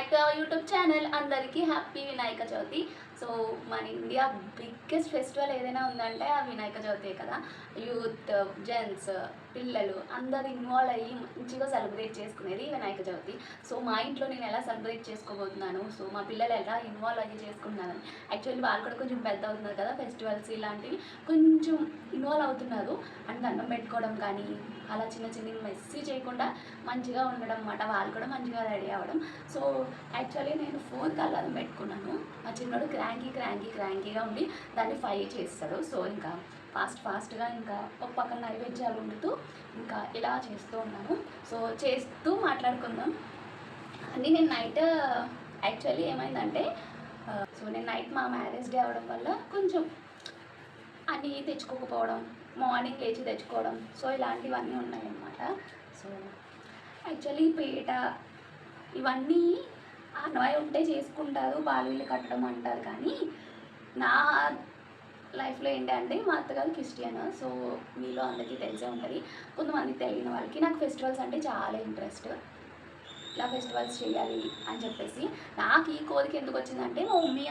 Back to our YouTube channel అందరికీ happy Vinayaka Chavithi so మన India biggest festival ఏదైనా ఉందంటే ఆ వినాయక చవితే కదా? యూత్ జెంట్స్ పిల్లలు అందరు ఇన్వాల్వ్ అయ్యి మంచిగా సెలబ్రేట్ చేసుకునేది వినాయక చవితి సో మా ఇంట్లో నేను ఎలా సెలబ్రేట్ చేసుకోబోతున్నాను? సో మా పిల్లలు ఎలా ఇన్వాల్వ్ అయ్యి చేసుకుంటున్నారని యాక్చువల్లీ వాళ్ళు కూడా కొంచెం పెద్ద అవుతున్నారు కదా ఫెస్టివల్స్ ఇలాంటివి. కొంచెం ఇన్వాల్వ్ అవుతున్నారు. అండ్ దండం పెట్టుకోవడం కానీ అలా చిన్న చిన్న మెస్సీ చేయకుండా మంచిగా ఉండడం అన్నమాట. వాళ్ళు కూడా మంచిగా రెడీ అవ్వడం. సో యాక్చువల్లీ నేను ఫోన్ కలర్ పెట్టుకున్నాను. మా చిన్నోడు క్రాంకీ క్రాంకీ క్రాంకీగా ఉండి దాన్ని ఫైవ్ చేస్తాడు. సో ఇంకా ఫాస్ట్ ఫాస్ట్గా ఇంకా ఒక పక్కన నైవేద్యాలు వండుతూ ఇంకా ఇలా చేస్తూ ఉన్నాను. సో చేస్తూ మాట్లాడుకుందాం. అని నేను నైట్ యాక్చువల్లీ ఏమైందంటే సో నేను నైట్ మా మ్యారేజ్ డే అవడం వల్ల కొంచెం అన్నీ తెచ్చుకోకపోవడం మార్నింగ్ లేచి తెచ్చుకోవడం సో ఇలాంటివన్నీ ఉన్నాయన్నమాట. సో యాక్చువల్లీ పేట ఇవన్నీ అన్నవాయి ఉంటే చేసుకుంటారు బాలులు కట్టడం అంటారు కానీ నా లైఫ్లో ఏంటంటే మా అత్తగారు క్రిస్టియన్ సో మీలో అందరికీ తెలిసే ఉంటుంది. కొంతమంది తెలియని వాళ్ళకి నాకు ఫెస్టివల్స్ అంటే చాలా ఇంట్రెస్ట్. ఇలా ఫెస్టివల్స్ చేయాలి అని చెప్పేసి నాకు ఈ కోరిక ఎందుకు వచ్చిందంటే మా మమ్మీ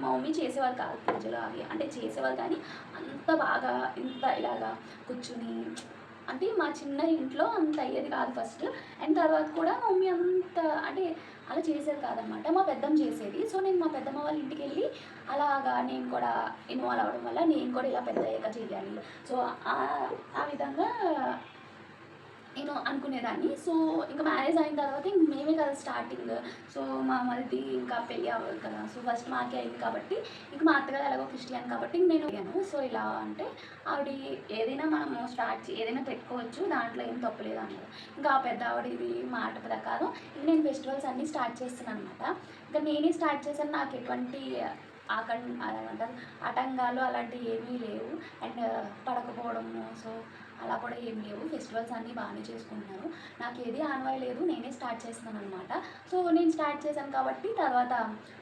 మా మమ్మీ చేసేవారు కాదు పూజలు అవి. అంటే చేసేవారు కానీ అంత బాగా ఇంత ఇలాగా కూర్చుని అంటే మా చిన్న ఇంట్లో అంత అయ్యేది కాదు ఫస్ట్. అండ్ తర్వాత కూడా మమ్మీ అంత అంటే అలా చేసేది కాదనమాట మా పెద్దమ్మ చేసేది. సో నేను మా పెద్దమ్మ వాళ్ళ ఇంటికి వెళ్ళి అలాగా నేను కూడా ఇన్వాల్వ్ అవ్వడం వల్ల నేను కూడా ఇలా పెద్ద అయ్యాక చేయాలి. సో ఆ విధంగా నేను అనుకునేదాన్ని. సో ఇంకా మ్యారేజ్ అయిన తర్వాత ఇంక మేమే కదా స్టార్టింగ్ సో మా మరిది ఇంకా పెళ్ళి అవ్వదు కదా. సో ఫస్ట్ మాకే అయింది కాబట్టి ఇంక మా అత్తగారు ఎలాగో క్రిస్టియన్ కాబట్టి ఇంక నేను అడిగాను సో ఇలా అంటే ఆవిడ ఏదైనా మనము స్టార్ట్ ఏదైనా పెట్టుకోవచ్చు. దాంట్లో ఏం తప్పలేదు అన్నారు ఇంకా ఆ పెద్ద ఆవిడ ఇది మాట ప్రకారం ఇంక నేను ఫెస్టివల్స్ అన్నీ స్టార్ట్ చేస్తాను అనమాట ఇంకా నేనే స్టార్ట్ చేశాను. నాకు ఎటువంటి ఆకం అదేమంటారు ఆటంకాలు అలాంటివి ఏమీ లేవు. అండ్ పడకపోవడము సో అలా కూడా ఏం లేవు. ఫెస్టివల్స్ అన్నీ బాగానే చేసుకుంటున్నాను నాకు ఏది ఆనవాయి లేదు. నేనే స్టార్ట్ చేస్తున్నాను అనమాట సో నేను స్టార్ట్ చేశాను కాబట్టి తర్వాత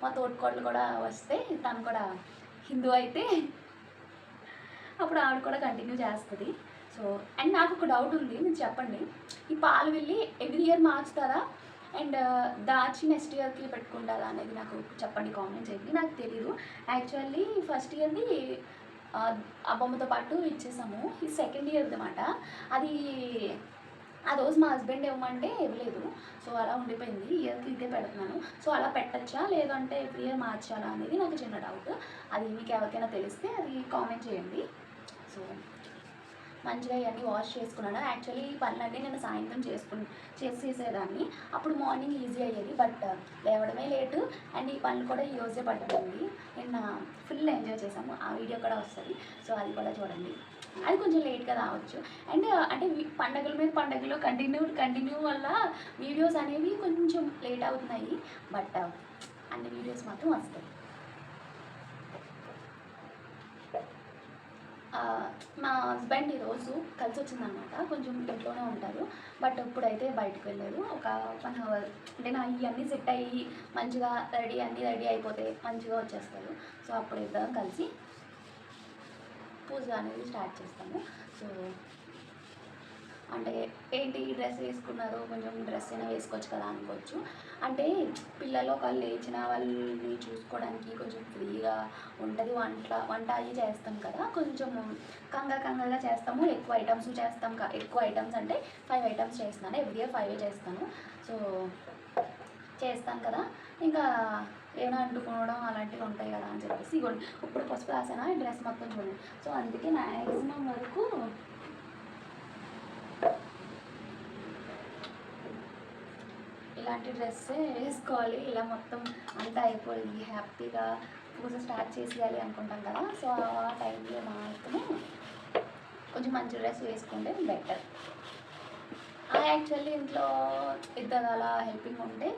మా తోటికోడలు కూడా వస్తే తను కూడా హిందూ అయితే అప్పుడు ఆవిడ కూడా కంటిన్యూ చేస్తుంది. సో అండ్ నాకు ఒక డౌట్ ఉంది. మీరు చెప్పండి. ఈ పాలు వెళ్ళి ఎవ్రీ ఇయర్ మార్చుతారా? అండ్ దాచి నెక్స్ట్ ఇయర్కి పెట్టుకుంటారా అనేది నాకు చెప్పండి కామెంట్ చేయండి. నాకు తెలీదు. యాక్చువల్లీ ఫస్ట్ ఇయర్ది ఆ బొమ్మతో పాటు ఇచ్చేసాము. ఈ సెకండ్ ఇయర్ అనమాట అది ఆ రోజు మా హస్బెండ్ ఇవ్వమంటే ఇవ్వలేదు. సో అలా ఉండిపోయింది. ఇయర్కి ఇదే పెడుతున్నాను. సో అలా పెట్టచ్చా? లేదంటే ఎవ్రీ ఇయర్ మార్చాలా? అనేది నాకు చిన్న డౌట్ అది మీకు ఎవరికైనా తెలిస్తే అది కామెంట్ చేయండి. సో మంచిగా ఇవన్నీ వాష్ చేసుకున్నాను. యాక్చువల్లీ ఈ పనులన్నీ నేను సాయంత్రం చేసుకుని చేసేసేదాన్ని. అప్పుడు మార్నింగ్ ఈజీ అయ్యేది బట్ uh, లేవడమే లేటు అండ్ ఈ పనులు కూడా ఈ రోజే పడుతుంది నిన్న ఫుల్ ఎంజాయ్ చేసాము ఆ వీడియో కూడా వస్తుంది. సో అది కూడా చూడండి. అది కొంచెం లేట్గా రావచ్చు. అండ్ uh, అంటే పండగల మీద పండగలు కంటిన్యూ కంటిన్యూ వల్ల వీడియోస్ అనేవి కొంచెం లేట్ అవుతున్నాయి. బట్ uh, అన్ని వీడియోస్ మాత్రం వస్తాయి. మా హస్బెండ్ ఈరోజు కలిసి వచ్చిందనమాట కొంచెం ఇంట్లోనే ఉంటారు. బట్ ఇప్పుడైతే బయటకు వెళ్ళారు. ఒక వన్ అవర్ అంటే నా ఇవన్నీ సెట్ అయ్యి మంచిగా రెడీ అన్నీ రెడీ అయిపోతే మంచిగా వచ్చేస్తారు. సో అప్పుడు ఇద్దరం కలిసి పూజ అనేది స్టార్ట్ చేస్తాము. సో అంటే ఏంటి డ్రెస్ వేసుకున్నారు కొంచెం డ్రెస్ అయినా వేసుకోవచ్చు కదా అనుకోవచ్చు. అంటే పిల్లలు ఒకళ్ళు లేచిన వాళ్ళని చూసుకోవడానికి కొంచెం ఫ్రీగా ఉంటుంది. వంట వంట అవి చేస్తాం కదా. కొంచెం కంగా కంగాగా చేస్తాము. ఎక్కువ ఐటమ్స్ చేస్తాం ఎక్కువ ఐటమ్స్ అంటే ఫైవ్ ఐటమ్స్ చేస్తున్నాను. ఎవ్రీ ఇయర్ ఫైవ్ చేస్తాను. సో చేస్తాను కదా. ఇంకా ఏమైనా అంటుకోవడం అలాంటివి ఉంటాయి కదా అని చెప్పేసి ఇప్పుడు పసుపు రాసానా? డ్రెస్ మొత్తం చూడండి. సో అందుకే మ్యాక్సిమం వరకు ఇలాంటి డ్రెస్సే వేసుకోవాలి. ఇలా మొత్తం అంతా అయిపోయి హ్యాపీగా పూజ స్టార్ట్ చేసేయాలి అనుకుంటాం కదా. సో ఆ టైంలో మాత్రమే కొంచెం మంచి డ్రెస్ వేసుకుంటే బెటర్. యాక్చువల్లీ ఇంట్లో ఇద్దరు అలా హెల్పింగ్ ఉంటే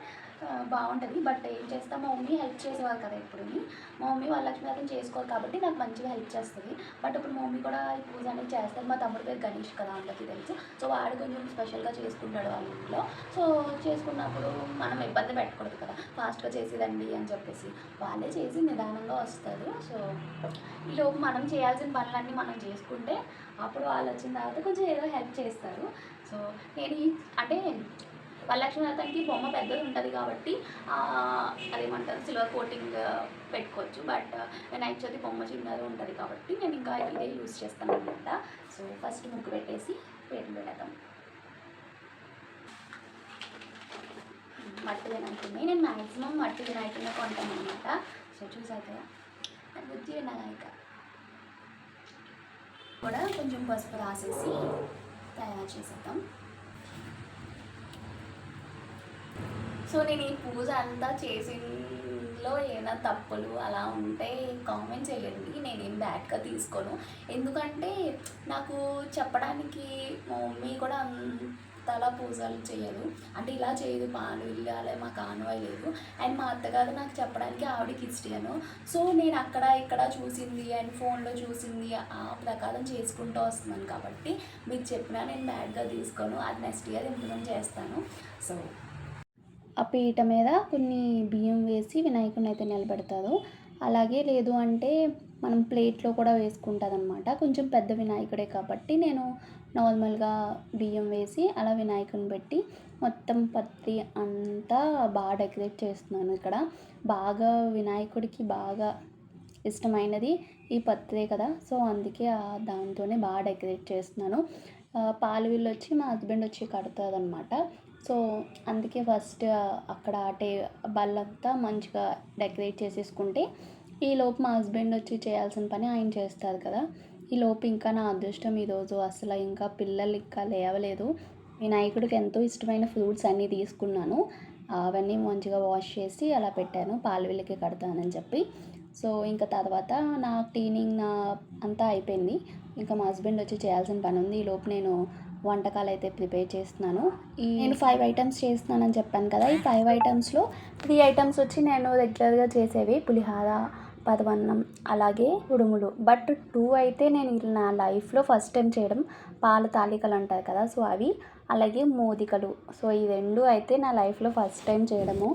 బాగుంటుంది. బట్ ఏం చేస్తా మా మమ్మీ హెల్ప్ చేసేవారు కదా ఇప్పుడు మా మమ్మీ వాళ్ళ అతను చేసుకోవాలి చేసుకోరు కాబట్టి నాకు మంచిగా హెల్ప్ చేస్తుంది. బట్ ఇప్పుడు మా మమ్మీ కూడా ఈ పూజ అనేది చేస్తారు మా తమ్ముడు పేరు గణేష్ కదా అందరికీ తెలుసు. సో వాడు కొంచెం స్పెషల్గా చేసుకుంటాడు వాళ్ళ ఇంట్లో. సో చేసుకున్నప్పుడు మనం ఇబ్బంది పెట్టకూడదు కదా. ఫాస్ట్గా చేసేదండి అని చెప్పేసి. వాళ్ళే చేసి నిదానంగా వస్తారు. సో ఈలోపు మనం చేయాల్సిన పనులన్నీ మనం చేసుకుంటే అప్పుడు వాళ్ళు వచ్చిన తర్వాత కొంచెం ఏదో హెల్ప్ చేస్తారు. సో నేను అంటే వరలక్ష్మి వ్రతానికి బొమ్మ పెద్దది ఉంటుంది కాబట్టి అదేమంటారు సిల్వర్ కోటింగ్ పెట్టుకోవచ్చు. బట్ వినాయక చవితి బొమ్మ చిన్నది ఉంటుంది కాబట్టి నేను ఇంకా ఇదే యూస్ చేస్తాను అనమాట సో ఫస్ట్ ముగ్గు పెట్టేసి పేరు పెడతాం మట్టి వినాయకుడిని నేను మ్యాక్సిమం మట్టి వినాయకుడిని కొంటాను అనమాట సో చూసాక బుద్ధి వినాయక. కూడా కొంచెం పసుపు రాసేసి తయారు చేసేద్దాం. సో నేను ఈ పూజ అంతా చేసిలో ఏమైనా తప్పులు అలా ఉంటే కామెంట్ చేయండి. నేనేం బ్యాడ్గా తీసుకోను. ఎందుకంటే నాకు చెప్పడానికి మా మమ్మీ కూడా అంతలా పూజలు చేయదు. అంటే ఇలా చేయదు పాలు ఇల్లాలే మాకు ఆనవాయి లేదు. అండ్ మా అత్తగారు నాకు చెప్పడానికి ఆవిడకి ఇష్టను సో నేను అక్కడ ఇక్కడ చూసింది అండ్ ఫోన్లో చూసింది ఆ ప్రకారం చేసుకుంటూ వస్తున్నాను కాబట్టి మీకు చెప్పినా నేను బ్యాడ్గా తీసుకోను. అది నెక్స్ట్ ఇయర్ ఇంప్లిమెంట్ చేస్తాను. సో ఆ పీట మీద కొన్ని బియ్యం వేసి వినాయకుడిని అయితే నిలబెడతారు. అలాగే లేదు అంటే మనం ప్లేట్లో కూడా వేసుకుంటుంది అనమాట కొంచెం పెద్ద వినాయకుడే కాబట్టి నేను నార్మల్గా బియ్యం వేసి అలా వినాయకుడిని పెట్టి మొత్తం పత్తి అంతా బాగా డెకరేట్ చేస్తున్నాను ఇక్కడ. బాగా వినాయకుడికి బాగా ఇష్టమైనది ఈ పత్రే కదా. సో అందుకే దాంతోనే బాగా డెకరేట్ చేస్తున్నాను. పాలు వీళ్ళు వచ్చి మా హస్బెండ్ వచ్చి కడతారు అనమాట సో అందుకే ఫస్ట్ అక్కడ ఆ టే బల్లంతా మంచిగా డెకరేట్ చేసేసుకుంటే ఈ లోపు మా హస్బెండ్ వచ్చి చేయాల్సిన పని ఆయన చేస్తారు కదా. ఈ లోపు ఇంకా నా అదృష్టం ఈరోజు అసలు ఇంకా పిల్లలు ఇంకా లేవలేదు. వినాయకుడికి ఎంతో ఇష్టమైన ఫ్రూట్స్ అన్నీ తీసుకున్నాను. అవన్నీ మంచిగా వాష్ చేసి అలా పెట్టాను. పాలవిల్లకి కడతానని చెప్పి. సో ఇంకా తర్వాత నా క్లీనింగ్ నా అంతా అయిపోయింది. ఇంకా మా హస్బెండ్ వచ్చి చేయాల్సిన పని ఉంది. ఈ లోపు నేను వంటకాలు అయితే ప్రిపేర్ చేస్తున్నాను. ఈ నేను ఫైవ్ ఐటమ్స్ చేస్తున్నానని చెప్పాను కదా ఈ ఫైవ్ ఐటమ్స్లో త్రీ ఐటమ్స్ వచ్చి నేను రెగ్యులర్గా చేసేవి పులిహార పదవన్నం అలాగే ఉడుములు. బట్ టూ అయితే నేను నా లైఫ్లో ఫస్ట్ టైం చేయడం పాల తాలికలు అంటారు కదా సో అవి అలాగే మోదికలు. సో ఈ రెండు అయితే నా లైఫ్లో ఫస్ట్ టైం చేయడము.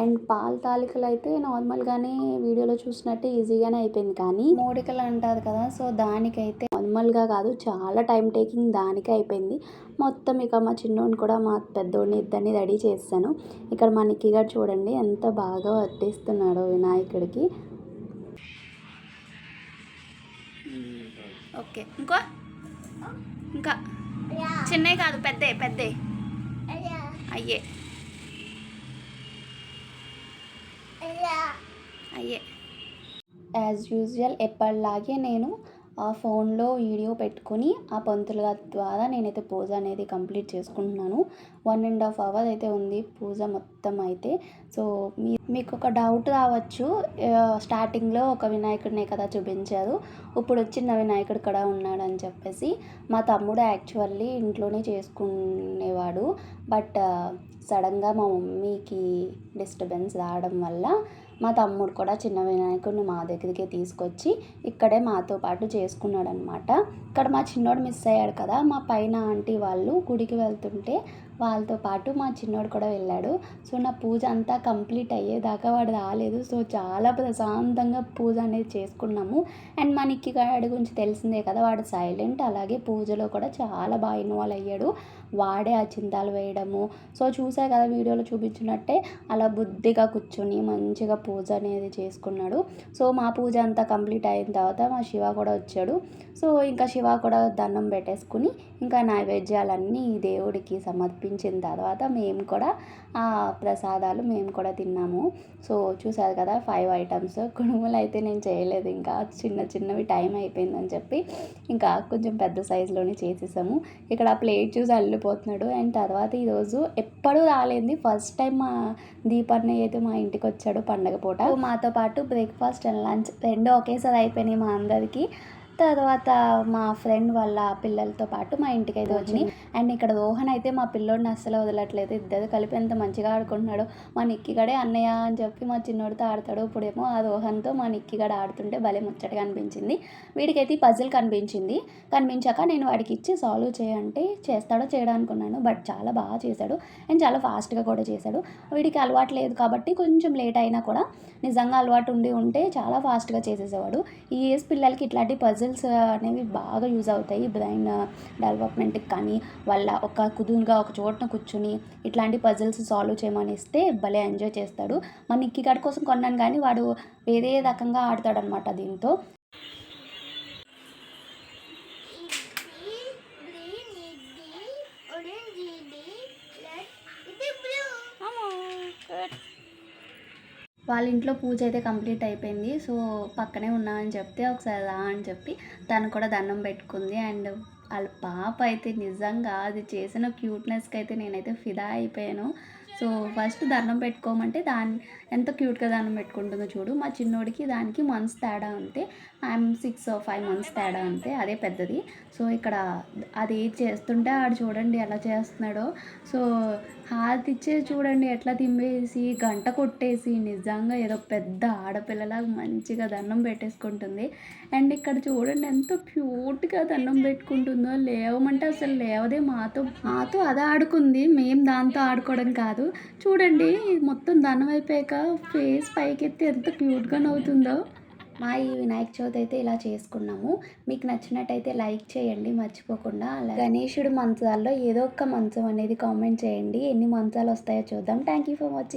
అండ్ పాల తాలికలు అయితే నార్మల్గానే వీడియోలో చూసినట్టు ఈజీగానే అయిపోయింది. కానీ మోడికలు అంటారు కదా సో దానికైతే నార్మల్గా కాదు చాలా టైం టేకింగ్ దానికే అయిపోయింది. మొత్తం ఇక మా చిన్నోడిని కూడా మా పెద్దోడిని ఇద్దరిని రెడీ చేస్తాను. ఇక్కడ మా నిక్కి గారు చూడండి ఎంత బాగా వర్తిస్తున్నాడో వినాయకుడికి. ఓకే ఇంకో ఇంకా. చిన్నవి కాదు పెద్ద పెద్ద. అయ్యే. అయ్యే. యాజ్ యూజువల్ ఎప్పటిలాగే నేను ఫోన్లో వీడియో పెట్టుకొని ఆ పంతుల గారి ద్వారా నేనైతే పూజ అనేది కంప్లీట్ చేసుకుంటున్నాను. వన్ అండ్ హాఫ్ అవర్ అయితే ఉంది పూజ మొత్తం అయితే. సో మీ మీకు ఒక డౌట్ రావచ్చు. స్టార్టింగ్లో ఒక వినాయకుడినే కదా చూపించారు. ఇప్పుడు వచ్చిన వినాయకుడు కూడా ఉన్నాడని చెప్పేసి మా తమ్ముడు యాక్చువల్లీ ఇంట్లోనే చేసుకునేవాడు. బట్ సడన్గా మా మమ్మీకి డిస్టర్బెన్స్ రావడం వల్ల మా తమ్ముడు కూడా చిన్న వినాయకుడిని మా దగ్గరికి తీసుకొచ్చి ఇక్కడే మాతో పాటు చేసుకున్నాడు అనమాట ఇక్కడ మా చిన్నోడు మిస్ అయ్యాడు కదా మా పైన ఆంటీ వాళ్ళు గుడికి వెళ్తుంటే వాళ్ళతో పాటు మా చిన్నోడు కూడా వెళ్ళాడు. సో నా పూజ అంతా కంప్లీట్ అయ్యేదాకా వాడు రాలేదు. సో చాలా ప్రశాంతంగా పూజ అనేది చేసుకున్నాము. అండ్ మా నిక్కి గురించి తెలిసిందే కదా వాడు సైలెంట్ అలాగే పూజలో కూడా చాలా బాగా ఇన్వాల్వ్ అయ్యాడు. వాడే ఆ చింతాలు వేయడము. సో చూసే కదా వీడియోలో చూపించినట్టే అలా బుద్ధిగా కూర్చొని మంచిగా పూజ అనేది చేసుకున్నాడు. సో మా పూజ అంతా కంప్లీట్ అయిన తర్వాత మా శివ కూడా వచ్చాడు. సో ఇంకా శివ కూడా దండం పెట్టేసుకుని ఇంకా నైవేద్యాలన్నీ దేవుడికి సమర్పించిన తర్వాత మేము కూడా ఆ ప్రసాదాలు మేము కూడా తిన్నాము. సో చూసారు కదా ఫైవ్ ఐటమ్స్. కుడుములు అయితే నేను చేయలేదు. ఇంకా చిన్న చిన్నవి టైం అయిపోయిందని చెప్పి ఇంకా కొంచెం పెద్ద సైజులోనే చేసేసాము. ఇక్కడ ఆ ప్లేట్ చూసి వెళ్ళిపోతున్నాడు. అండ్ తర్వాత ఈరోజు ఎప్పుడూ రాలేంది. ఫస్ట్ టైం మా దీపన్నయ్య అయితే మా ఇంటికి వచ్చాడు పండగ పూట. మాతో పాటు బ్రేక్ఫాస్ట్ అండ్ లంచ్ రెండు ఒకేసారి అయిపోయినాయి మా అందరికీ. తర్వాత మా ఫ్రెండ్ వాళ్ళ పిల్లలతో పాటు మా ఇంటికి అయితే వచ్చినాయి అండ్ ఇక్కడ రోహన్ అయితే మా పిల్లోడిని అస్సలు వదలట్లేదు. ఇద్దరు కలిపి ఎంత మంచిగా ఆడుకుంటున్నాడు. మా నిక్కిగడే అన్నయ్య అని చెప్పి మా చిన్నోడితో ఆడతాడు ఇప్పుడేమో ఆ రోహన్తో మా నిక్కిగడ ఆడుతుంటే భలే ముచ్చటగా అనిపించింది. వీడికైతే ఈ పజిల్ కనిపించింది. కనిపించాక నేను వాడికి ఇచ్చి సాల్వ్ చేయంటే చేస్తాడో చేయడం అనుకున్నాను. బట్ చాలా బాగా చేశాడు. అండ్ చాలా ఫాస్ట్గా కూడా చేశాడు. వీడికి అలవాటు లేదు కాబట్టి కొంచెం లేట్ అయినా కూడా నిజంగా అలవాటు ఉండి ఉంటే చాలా ఫాస్ట్గా చేసేసేవాడు. ఈ ఏజ్ పిల్లలకి ఇట్లాంటి పజిల్ పజిల్స్ అనేవి బాగా యూజ్ అవుతాయి. బ్రెయిన్ డెవలప్మెంట్కి కానీ వాళ్ళ ఒక కుదురుగా ఒక చోటన కూర్చుని ఇట్లాంటి పజిల్స్ సాల్వ్ చేయమని ఇస్తే భలే ఎంజాయ్ చేస్తాడు. మన నిక్కి కోసం కొన్నాను కానీ వాడు వేరే రకంగా ఆడతాడనమాట దీంతో green ఇది orange ఇది red ఇది blue వాళ్ళ ఇంట్లో పూజ అయితే కంప్లీట్ అయిపోయింది. సో పక్కనే ఉన్నామని చెప్తే ఒకసారి రా అని చెప్పి తను కూడా దండం పెట్టుకుంది. అండ్ వాళ్ళ పాప అయితే నిజంగా అది చేసిన క్యూట్నెస్కి అయితే నేనైతే ఫిదా అయిపోయాను. సో ఫస్ట్ దండం పెట్టుకోమంటే దాన్ని ఎంత క్యూట్గా దండం పెట్టుకుంటుందో చూడు. మా చిన్నోడికి దానికి మంత్స్ తేడా అంతే. ఐఎమ్ సిక్స్ ఫైవ్ మంత్స్ తేడా అంతే. అదే పెద్దది. సో ఇక్కడ అది చేస్తుంటే ఆడు చూడండి ఎలా చేస్తున్నాడో. సో హాత్ చూడండి ఎట్లా తిమ్మేసి గంట కొట్టేసి నిజంగా ఏదో పెద్ద ఆడపిల్లలాగా మంచిగా దండం పెట్టేసుకుంటుంది. అండ్ ఇక్కడ చూడండి ఎంత క్యూట్గా దండం పెట్టుకుంటుందో లేవమంటే అసలు లేవదే మాతో మాతో అదే ఆడుకుంది. మేము దాంతో ఆడుకోవడం కాదు. చూడండి మొత్తం దండం అయిపోయాక ఫేస్ పైకెత్తి ఎంత క్యూట్గా నవ్వుతుందో. మా ఈ వినాయక చవితి అయితే ఇలా చేసుకున్నాము. మీకు నచ్చినట్టయితే లైక్ చేయండి మర్చిపోకుండా. అలా గణేశుడు మంచాల్లో ఏదో ఒక మంచం అనేది కామెంట్ చేయండి. ఎన్ని మంచాలు వస్తాయో చూద్దాం. Thank you for watching.